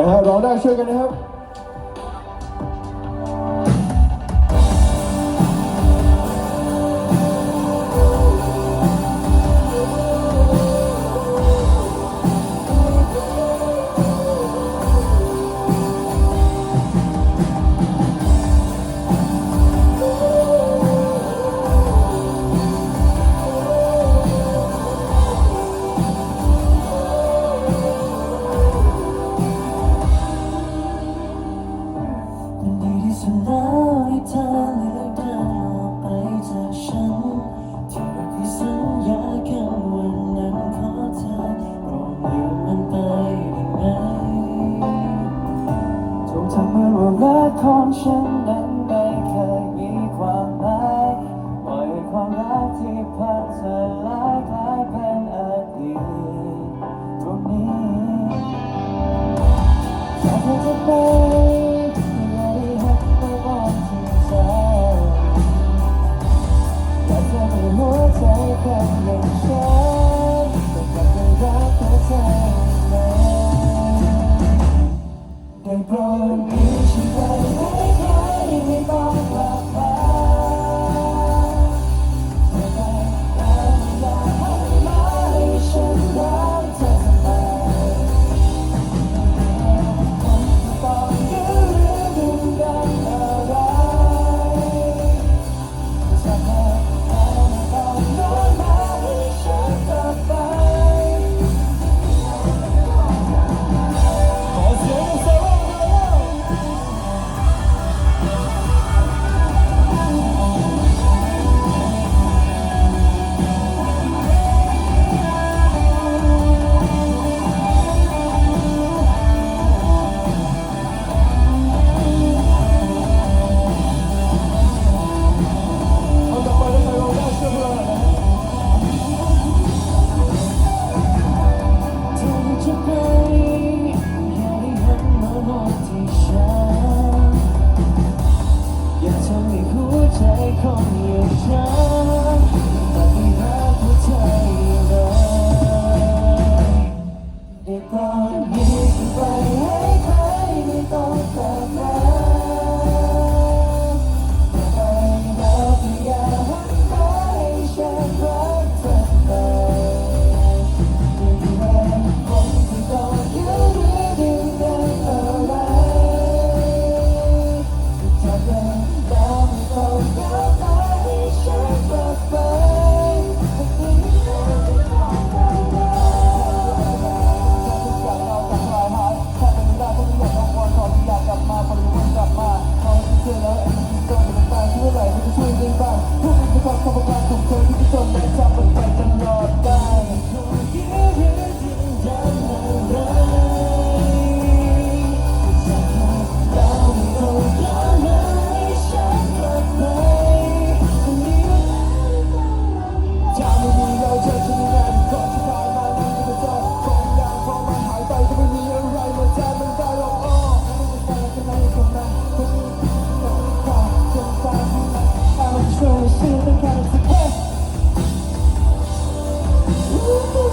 นะฮะร้องได้ช่วยกันนะครับ ฉันนั้นไม่เคยมีความหมายปล่อยความรักที่พังสลายกลายเป็นอดีตตรงนี้อยากให้เธอไปเลยให้ไปบอกฉันอยากจะมีหัวใจคนอย่างฉัน Oh.